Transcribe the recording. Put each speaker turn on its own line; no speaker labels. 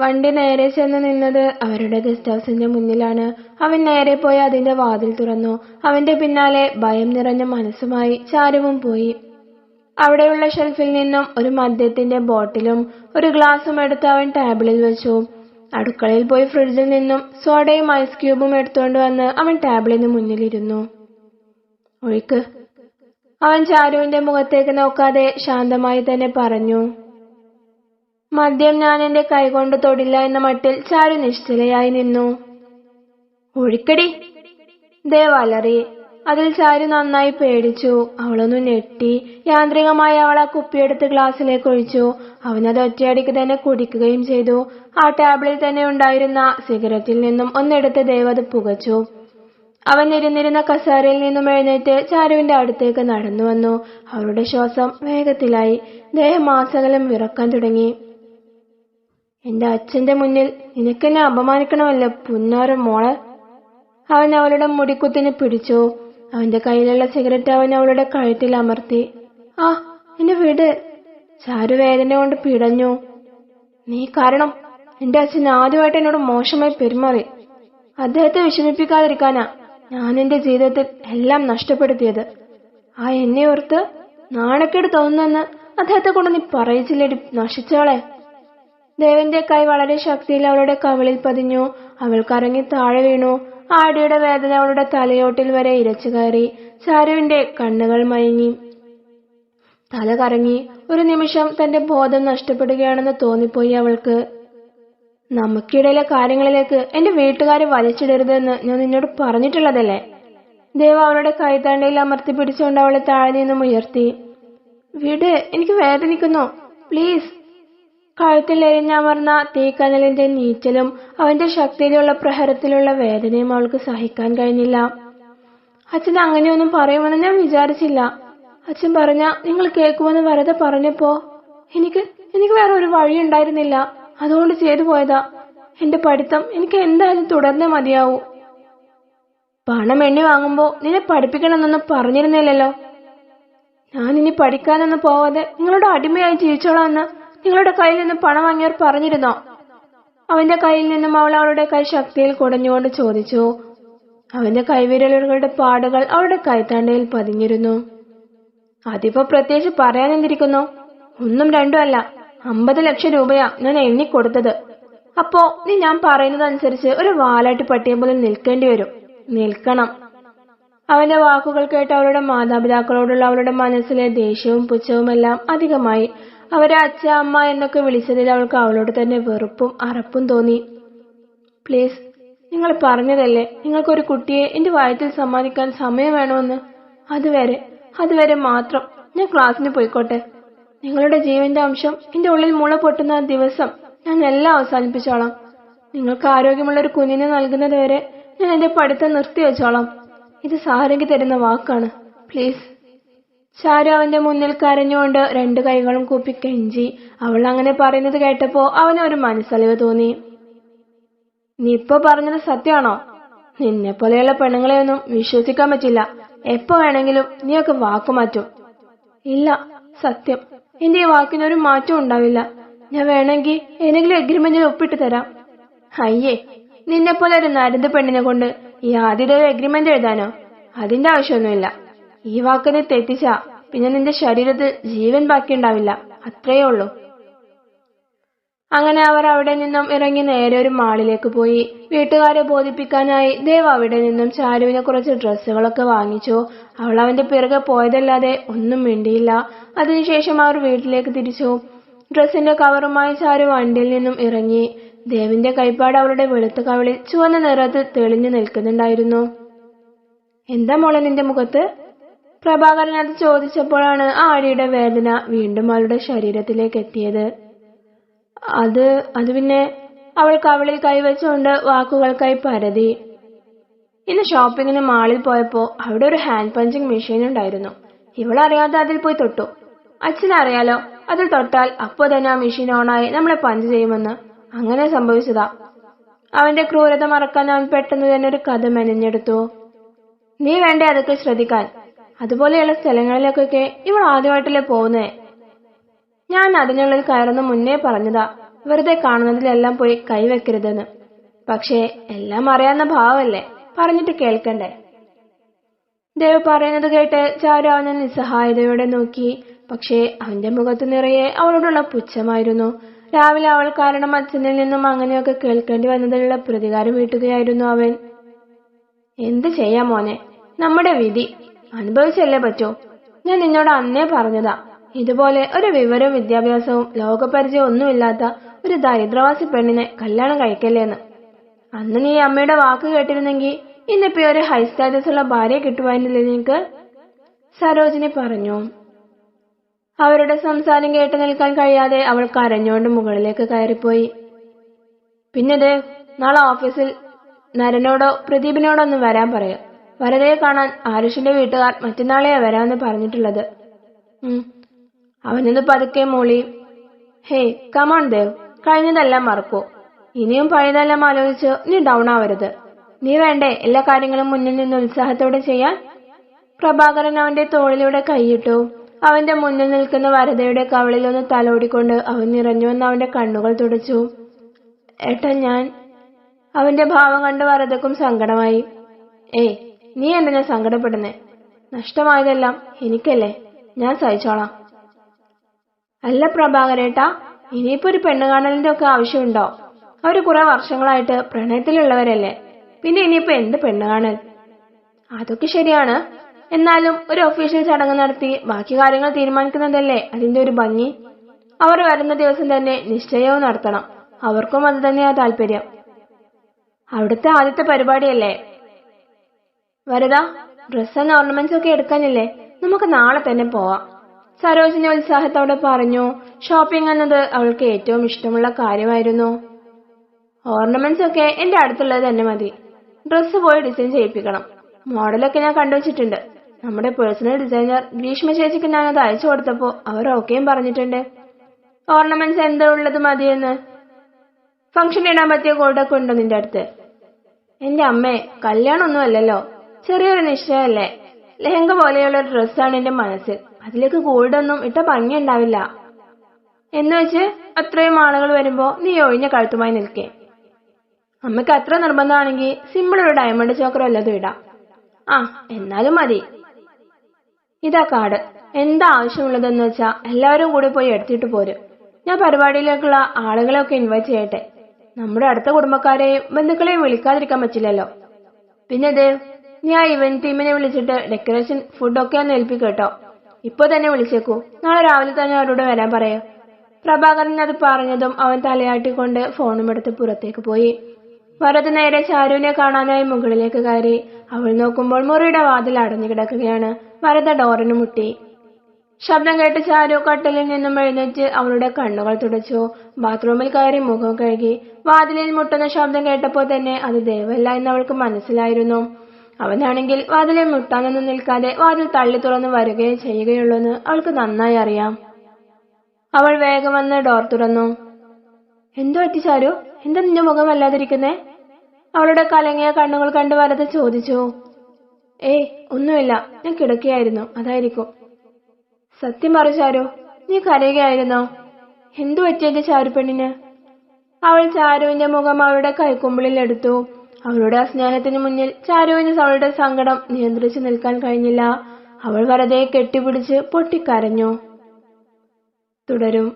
വണ്ടി നേരെ ചെന്ന് നിന്നത് അവരുടെ ഗസ്റ്റ് ഹൗസിന്റെ മുന്നിലാണ്. അവൻ നേരെ പോയി അതിന്റെ വാതിൽ തുറന്നു. അവന്റെ പിന്നാലെ ഭയം നിറഞ്ഞ മനസ്സുമായി ചാരുവും പോയി. അവിടെയുള്ള ഷെൽഫിൽ നിന്നും ഒരു മദ്യത്തിന്റെ ബോട്ടിലും ഒരു ഗ്ലാസും എടുത്ത് അവൻ ടേബിളിൽ വെച്ചു. അടുക്കളയിൽ പോയി ഫ്രിഡ്ജിൽ നിന്നും സോഡയും ഐസ് ക്യൂബും എടുത്തുകൊണ്ട് വന്ന് അവൻ ടേബിളിന് മുന്നിലിരുന്നു. ഒഴുക്ക്. അവൻ ചാരുവിന്റെ മുഖത്തേക്ക് നോക്കാതെ ശാന്തമായി തന്നെ പറഞ്ഞു. മദ്യം ഞാൻ എന്റെ കൈകൊണ്ട് തൊടില്ല എന്ന മട്ടിൽ ചാരു നിശ്ചലയായി നിന്നു. ഒഴിക്കടി. ദേ വലറി അതിൽ ചാരു നന്നായി പേടിച്ചു. അവളൊന്നു ഞെട്ടി. യാന്ത്രികമായി അവൾ ആ കുപ്പിയെടുത്ത് ഗ്ലാസ്സിലേക്ക് ഒഴിച്ചു. അവനത് ഒറ്റയടിക്ക് തന്നെ കുടിക്കുകയും ചെയ്തു. ആ ടേബിളിൽ തന്നെ ഉണ്ടായിരുന്ന സിഗരറ്റിൽ നിന്നും ഒന്നെടുത്ത് ദേവ് അത് പുകച്ചു. അവൻ ഇരുന്നിരുന്ന കസാരയിൽ നിന്നും എഴുന്നേറ്റ് ചാരുവിന്റെ അടുത്തേക്ക് നടന്നു വന്നു അവരുടെ ശ്വാസം വേഗത്തിലായി. ദേഹം ദേഹമാസകലം വിറക്കാൻ തുടങ്ങി. എന്റെ അച്ഛന്റെ മുന്നിൽ നിനക്കെന്നെ അപമാനിക്കണമല്ലോ പുന്നാര മോളെ. അവൻ അവളുടെ മുടിക്കുത്തിന് പിടിച്ചു. അവന്റെ കയ്യിലുള്ള സിഗരറ്റ് അവൻ അവളുടെ കഴുത്തിൽ അമർത്തി. ആ എന്നെ വിട്. ചാരു വേദന കൊണ്ട് പിടഞ്ഞു. നീ കാരണം എന്റെ അച്ഛൻ ആദ്യമായിട്ട് എന്നോട് മോശമായി പെരുമാറി. അദ്ദേഹത്തെ വിഷമിപ്പിക്കാതിരിക്കാനാ ഞാൻ എന്റെ ജീവിതത്തിൽ എല്ലാം നഷ്ടപ്പെടുത്തിയത്. ആ എന്നെ ഓർത്ത് നാണക്കേട് തോന്നുന്നെന്ന് അദ്ദേഹത്തെ കൊണ്ട് നീ പറയിച്ചില്ലേടി നശിച്ചോളെ ദേവന്റെ കൈ വളരെ ശക്തിയിൽ അവളുടെ കവിളിൽ പതിഞ്ഞു. അവൾ കറങ്ങി താഴെ വീണു. ആടിയുടെ വേദന അവളുടെ തലയോട്ടിൽ വരെ ഇരച്ചു കയറി. ചാരുവിന്റെ കണ്ണുകൾ മയങ്ങി. തല കറങ്ങി. ഒരു നിമിഷം തന്റെ ബോധം നഷ്ടപ്പെടുകയാണെന്ന് തോന്നിപ്പോയി അവൾക്ക്. നമുക്കിടയിലെ കാര്യങ്ങളിലേക്ക് എന്റെ വീട്ടുകാരെ വലിച്ചിടരുതെന്ന് ഞാൻ നിന്നോട് പറഞ്ഞിട്ടുള്ളതല്ലേ? ദേവ അവളുടെ കൈത്താണ്ടയിൽ അമർത്തി പിടിച്ചുകൊണ്ട് അവളെ താഴെ നിന്നും ഉയർത്തി. വിട് എനിക്ക് വേദനിക്കുന്നു. പ്ലീസ്. കഴുത്തിൽ എരിഞ്ഞമർന്ന തീക്കനലിന്റെ നീറ്റലും അവന്റെ ശക്തിയിലുള്ള പ്രഹരത്തിലുള്ള വേദനയും അവൾക്ക് സഹിക്കാൻ കഴിഞ്ഞില്ല. അച്ഛൻ അങ്ങനെയൊന്നും പറയുമെന്ന് ഞാൻ വിചാരിച്ചില്ല. അച്ഛൻ പറഞ്ഞ നിങ്ങൾ കേൾക്കുമെന്ന് വെറുതെ പറഞ്ഞപ്പോ എനിക്ക് എനിക്ക് വേറെ ഒരു വഴി ഉണ്ടായിരുന്നില്ല. അതുകൊണ്ട് ചെയ്തു പോയതാ. എന്റെ പഠിത്തം എനിക്ക് എന്തായാലും തുടർന്നേ മതിയാവൂ. പണം എണ്ണി വാങ്ങുമ്പോ നിന്നെ പഠിപ്പിക്കണമെന്നൊന്നും പറഞ്ഞിരുന്നില്ലല്ലോ. ഞാൻ ഇനി പഠിക്കാനൊന്നും പോവാതെ നിങ്ങളുടെ അടിമയായി ജീവിച്ചോളാന്ന് നിങ്ങളുടെ കയ്യിൽ നിന്നും പണം വാങ്ങിയവർ പറഞ്ഞിരുന്നോ? അവന്റെ കയ്യിൽ നിന്നും അവൾ അവളുടെ കൈ ശക്തിയിൽ കുടഞ്ഞുകൊണ്ട് ചോദിച്ചു. അവന്റെ കൈവിരലുകളുടെ പാടുകൾ അവളുടെ കൈത്താണ്ടയിൽ പതിഞ്ഞിരുന്നു. അതിപ്പോ പ്രത്യേകിച്ച് പറയാനെന്തിരിക്കുന്നു ഒന്നും രണ്ടും അല്ല. അമ്പത് ലക്ഷം രൂപയാ ഞാൻ എണ്ണി കൊടുത്തത് അപ്പോ നീ ഞാൻ പറയുന്നതനുസരിച്ച് ഒരു വാലാട്ടി പട്ടിയെ പോലെ നിൽക്കേണ്ടി വരും. നിൽക്കണം. അവന്റെ വാക്കുകൾ കേട്ട് അവളുടെ മാതാപിതാക്കളോടുള്ള അവളുടെ മനസ്സിലെ ദേഷ്യവും പുച്ഛവുമെല്ലാം അധികമായി അവരെ അച്ഛ അമ്മ എന്നൊക്കെ വിളിച്ചതിൽ അവൾക്ക് അവളോട് തന്നെ വെറുപ്പും അറപ്പും തോന്നി. പ്ലീസ് നിങ്ങൾ പറഞ്ഞതല്ലേ? നിങ്ങൾക്കൊരു കുട്ടിയെ എന്റെ വയറ്റിൽ സമ്മാനിക്കാൻ സമയം വേണമെന്ന് അതുവരെ അതുവരെ മാത്രം ഞാൻ ക്ലാസ്സിന് പോയിക്കോട്ടെ. നിങ്ങളുടെ ജീവന്റെ അംശം എന്റെ ഉള്ളിൽ മുള പൊട്ടുന്ന ദിവസം ഞാൻ എല്ലാം അവസാനിപ്പിച്ചോളാം. നിങ്ങൾക്ക് ആരോഗ്യമുള്ള ഒരു കുഞ്ഞിനെ നൽകുന്നത് വരെ ഞാൻ എന്റെ പഠിത്തം നിർത്തിവെച്ചോളാം. ഇത് സാരംഗി തരുന്ന വാക്കാണ്. പ്ലീസ് ചാരു അവന്റെ മുന്നിൽ കരഞ്ഞുകൊണ്ട് രണ്ടു കൈകളും കൂപ്പി കെഞ്ചി. അവൾ അങ്ങനെ പറയുന്നത് കേട്ടപ്പോ അവനൊരു മനസ്സലിവ് തോന്നി. നീ ഇപ്പൊ പറഞ്ഞത് സത്യമാണോ? നിന്നെ പോലെയുള്ള പെണ്ണുങ്ങളെയൊന്നും വിശ്വസിക്കാൻ പറ്റില്ല. എപ്പോ വേണമെങ്കിലും നീയൊക്കെ വാക്കു മാറ്റും. ഇല്ല സത്യം. എന്റെ ഈ വാക്കിനൊരു മാറ്റം ഉണ്ടാവില്ല. ഞാൻ വേണമെങ്കിൽ ഏതെങ്കിലും എഗ്രിമെന്റിൽ ഒപ്പിട്ട് തരാം. അയ്യേ നിന്നെ പോലെ ഒരു നരുത് പെണ്ണിനെ കൊണ്ട് ഈ ആദ്യത്തെ എഗ്രിമെന്റ് എഴുതാനോ? അതിന്റെ ആവശ്യമൊന്നുമില്ല. ഈ വാക്കിനെ തെറ്റിച്ചാ പിന്നെ നിന്റെ ശരീരത്തിൽ ജീവൻ ബാക്കിയുണ്ടാവില്ല. അത്രയേ ഉള്ളൂ. അങ്ങനെ അവർ അവിടെ നിന്നും ഇറങ്ങി നേരെ ഒരു മാളിലേക്ക് പോയി. വീട്ടുകാരെ ബോധിപ്പിക്കാനായി ദേവ് അവിടെ നിന്നും ചാരുവിനെ കുറച്ച് ഡ്രസ്സുകളൊക്കെ വാങ്ങിച്ചു. അവൾ അവന്റെ പിറകെ പോയതല്ലാതെ ഒന്നും മിണ്ടിയില്ല. അതിനുശേഷം അവർ വീട്ടിലേക്ക് തിരിച്ചു. ഡ്രസ്സിന്റെ കവറുമായി ചാരു വണ്ടിയിൽ നിന്നും ഇറങ്ങി. ദേവിന്റെ കൈപ്പാട് അവളുടെ വെളുത്ത കവിളിൽ ചുവന്ന നിറത്ത് തെളിഞ്ഞു നിൽക്കുന്നുണ്ടായിരുന്നു. എന്താ മോളെ നിന്റെ മുഖത്ത്? പ്രഭാകരൻ അത് ചോദിച്ചപ്പോഴാണ് ആ അടിയുടെ വേദന വീണ്ടും അവളുടെ ശരീരത്തിലേക്ക് എത്തിയത്. അത് അത് പിന്നെ അവൾ കവളിൽ കൈവച്ചുകൊണ്ട് വാക്കുകൾക്കായി പരതി. ഇന്ന് ഷോപ്പിങ്ങിന് മാളിൽ പോയപ്പോ അവിടെ ഒരു ഹാൻഡ് പഞ്ചിങ് മെഷീൻ ഉണ്ടായിരുന്നു. ഇവളറിയാതെ അതിൽ പോയി തൊട്ടു. അച്ഛനറിയാലോ അതിൽ തൊട്ടാൽ അപ്പോ തന്നെ ആ മെഷീൻ ഓണായി നമ്മളെ പഞ്ച് ചെയ്യുമെന്ന്. അങ്ങനെ സംഭവിച്ചതാ. അവന്റെ ക്രൂരത മറക്കാൻ അവൻ പെട്ടെന്ന് തന്നെ ഒരു കഥ മെനഞ്ഞെടുത്തു. നീ വേണ്ടേ അതൊക്കെ ശ്രദ്ധിക്കാൻ. അതുപോലെയുള്ള സ്ഥലങ്ങളിലേക്കൊക്കെ ഇവൾ ആദ്യമായിട്ടല്ലേ പോകുന്നേ? ഞാൻ അതിനുള്ളിൽ കയറുന്ന മുന്നേ പറഞ്ഞതാ വെറുതെ കാണുന്നതിലെല്ലാം പോയി കൈവെക്കരുതെന്ന് പക്ഷേ എല്ലാം അറിയാവുന്ന ഭാവമല്ലേ പറഞ്ഞിട്ട് കേൾക്കണ്ടേ? ദേവ് പറയുന്നത് കേട്ട് ചാരു അവനെ നിസ്സഹായതയോടെ നോക്കി പക്ഷേ അവന്റെ മുഖത്ത് നിറയെ അവളോടുള്ള പുച്ഛമായിരുന്നു. രാവിലെ അവൾ കാരണം അച്ഛനിൽ നിന്നും അങ്ങനെയൊക്കെ കേൾക്കേണ്ടി വന്നതിലുള്ള പ്രതികാരം വീട്ടുകയായിരുന്നു അവൻ. എന്ത് ചെയ്യാം മോനെ? നമ്മുടെ വിധി. അനുഭവിച്ചല്ലേ പറ്റൂ? ഞാൻ നിന്നോട് അന്നേ പറഞ്ഞതാ. ഇതുപോലെ ഒരു വിവരവും വിദ്യാഭ്യാസവും ലോകപരിചയം ഒന്നുമില്ലാത്ത ഒരു ദരിദ്രവാസി പെണ്ണിനെ കല്യാണം കഴിക്കല്ലേന്ന് അന്ന് നീ അമ്മയുടെ വാക്ക് കേട്ടിരുന്നെങ്കിൽ ഇന്നിപ്പോ ഒരു ഹൈ സ്റ്റാറ്റസ് ഉള്ള ഭാര്യയെ കിട്ടുവായിരുന്നില്ലേ നിനക്ക്? സരോജിനി പറഞ്ഞു. അവരുടെ സംസാരം കേട്ട് നിൽക്കാൻ കഴിയാതെ അവൾ കരഞ്ഞുകൊണ്ട് മുകളിലേക്ക് കയറിപ്പോയി. പിന്നെ ദേ നാളെ ഓഫീസിൽ നരനോടോ പ്രദീപിനോടോ ഒന്ന് വരാൻ പറയുക വരതയെ കാണാൻ ആരുഷിന്റെ വീട്ടുകാർ മറ്റന്നാളെയാ വരാമെന്ന് പറഞ്ഞിട്ടുള്ളത്. അവനൊന്ന് പതുക്കെ Molly hey come on Dev. കഴിഞ്ഞതെല്ലാം മറക്കൂ. ഇനിയും പഴയതെല്ലാം ആലോചിച്ച് നീ ഡൗൺ ആവരുത്. നീ വേണ്ടേ എല്ലാ കാര്യങ്ങളും മുന്നിൽ നിന്ന് ഉത്സാഹത്തോടെ ചെയ്യാൻ? പ്രഭാകരൻ അവന്റെ തോളിലൂടെ കൈയിട്ടു അവന്റെ മുന്നിൽ നിൽക്കുന്ന വരതയുടെ കവളിൽ ഒന്ന് തലോടിക്കൊണ്ട് അവൻ നിറഞ്ഞു വന്ന് അവന്റെ കണ്ണുകൾ തുടച്ചു. ഏട്ടൻ ഞാൻ അവന്റെ ഭാവം കണ്ട് വരതക്കും സങ്കടമായി. ഏയ് നീ എന്തിനാ സങ്കടപ്പെടുന്നേ? നഷ്ടമായതെല്ലാം എനിക്കല്ലേ. ഞാൻ സഹിച്ചോളാം. അല്ല പ്രഭാകരേട്ടാ ഇനിയിപ്പോ ഒരു പെണ്ണ് കാണലിന്റെ ഒക്കെ ആവശ്യമുണ്ടോ? അവർ കുറെ വർഷങ്ങളായിട്ട് പ്രണയത്തിലുള്ളവരല്ലേ. പിന്നെ ഇനിയിപ്പോ എന്ത് പെണ്ണ് കാണൽ? അതൊക്കെ ശരിയാണ്. എന്നാലും ഒരു ഒഫീഷ്യൽ ചടങ്ങ് നടത്തി ബാക്കി കാര്യങ്ങൾ തീരുമാനിക്കുന്നതല്ലേ അതിന്റെ ഒരു ഭംഗി? അവർ വരുന്ന ദിവസം തന്നെ നിശ്ചയവും നടത്തണം. അവർക്കും അത് തന്നെയാ താല്പര്യം. അവിടുത്തെ ആദ്യത്തെ പരിപാടിയല്ലേ? വരദാ ഡ്രസ് ആൻഡ് ഓർണമെന്റ്സ് ഒക്കെ എടുക്കാനില്ലേ? നമുക്ക് നാളെ തന്നെ പോവാം. സരോജിനി ഉത്സാഹത്തോടെ പറഞ്ഞു ഷോപ്പിംഗ് എന്നത് അവൾക്ക് ഏറ്റവും ഇഷ്ടമുള്ള കാര്യമായിരുന്നു. ഓർണമെന്റ്സ് ഒക്കെ എന്റെ അടുത്തുള്ളത് തന്നെ മതി. ഡ്രസ്സ് പോയി ഡിസൈൻ ചെയ്യിപ്പിക്കണം. മോഡലൊക്കെ ഞാൻ കണ്ടുവച്ചിട്ടുണ്ട്. നമ്മുടെ പേഴ്സണൽ ഡിസൈനർ ഗ്രീഷ്മ ചേച്ചിക്ക് ഞാൻ അത് അയച്ചു കൊടുത്തപ്പോ അവർ ഓക്കെയും പറഞ്ഞിട്ടുണ്ട്. ഓർണമെന്റ്സ് എന്താ ഉള്ളത് മതിയെന്ന്? ഫംഗ്ഷൻ ഇടാൻ പറ്റിയ കോട്ടൊക്കെ ഉണ്ടോ നിന്റെ അടുത്ത്? എന്റെ അമ്മേ കല്യാണമൊന്നും അല്ലല്ലോ. ചെറിയൊരു നിശ്ചയമല്ലേ? ലെഹങ്ക പോലെയുള്ള ഒരു ഡ്രസ്സാണ് എന്റെ മനസ്സിൽ. അതിലേക്ക് ഗോൾഡൊന്നും ഇട്ട ഭംഗി ഉണ്ടാവില്ല. എന്ന് വെച്ച് അത്രയും ആളുകൾ വരുമ്പോ നീ ഒഴിഞ്ഞ കഴുത്തുമായി നിൽക്കേ. അമ്മയ്ക്ക് അത്ര നിർബന്ധമാണെങ്കിൽ സിമ്പിൾ ഒരു ഡയമണ്ട് ചോക്കർ വല്ലതും ഇടാം. ആ എന്നാലും മതി. ഇതാ കാർഡ്. എന്താ ആവശ്യമുള്ളതെന്ന് വെച്ചാ എല്ലാവരും കൂടി പോയി എടുത്തിട്ട് പോരും. ഞാൻ പരിപാടിയിലേക്കുള്ള ആളുകളെയൊക്കെ ഇൻവൈറ്റ് ചെയ്യട്ടെ. നമ്മുടെ അടുത്ത കുടുംബക്കാരെയും ബന്ധുക്കളെയും വിളിക്കാതിരിക്കാൻ പറ്റില്ലല്ലോ. പിന്നെ ദേവ് ആ ഇവന്റ് ടീമിനെ വിളിച്ചിട്ട് ഡെക്കറേഷൻ ഫുഡൊക്കെ ഒന്ന് കേട്ടോ ഇപ്പൊ തന്നെ വിളിച്ചേക്കൂ. നാളെ രാവിലെ തന്നെ അവരോട് വരാൻ പറയൂ. പ്രഭാകരൻ അത് പറഞ്ഞതും അവൻ തലയാട്ടിക്കൊണ്ട് ഫോണും എടുത്ത് പുറത്തേക്ക് പോയി. വരത് നേരെ ചാരുവിനെ കാണാനായി മുകളിലേക്ക് കയറി. അവൾ നോക്കുമ്പോൾ മുറിയുടെ വാതിൽ അടഞ്ഞു കിടക്കുകയാണ് വരത ഡോറിന് മുട്ടി. ശബ്ദം കേട്ട് ചാരു കട്ടിലിൽ നിന്നും എഴുന്നേറ്റ് അവളുടെ കണ്ണുകൾ തുടച്ചു. ബാത്റൂമിൽ കയറി മുഖം കഴുകി. വാതിലിൽ മുട്ടുന്ന ശബ്ദം കേട്ടപ്പോൾ തന്നെ അത് ദേവല്ല എന്ന് അവൾക്ക് മനസ്സിലായിരുന്നു. അവനാണെങ്കിൽ വാതിലെ മുട്ടാനൊന്നും നിൽക്കാതെ വാതിൽ തള്ളി തുറന്ന് വരികയേ ചെയ്യുകയുള്ളൂന്ന് അവൾക്ക് നന്നായി അറിയാം. അവൾ വേഗം വന്ന് ഡോർ തുറന്നു. എന്തോ എത്തിച്ചാരു ചാരു എന്താ നിന്റെ മുഖം വല്ലാതിരിക്കുന്നേ? അവളുടെ കലങ്ങിയ കണ്ണുകൾ കണ്ട് വരത് ചോദിച്ചു. ഏയ് ഒന്നുമില്ല. ഞാൻ കിടക്കുകയായിരുന്നു. അതായിരിക്കും. സത്യം പറ ചാരു നീ കരയുകയായിരുന്നോ? എന്തു പറ്റിയെന്റെ ചാരു പെണ്ണിന്? അവൾ ചാരുവിന്റെ മുഖം അവളുടെ കൈക്കുമ്പിളിൽ എടുത്തു. അവളുടെ ആ സ്നേഹത്തിന് മുന്നിൽ ചാരുവിന് അവളുടെ സങ്കടം നിയന്ത്രിച്ചു നിൽക്കാൻ കഴിഞ്ഞില്ല. അവൾ വെറുതെ കെട്ടിപ്പിടിച്ച് പൊട്ടിക്കരഞ്ഞു. തുടരും.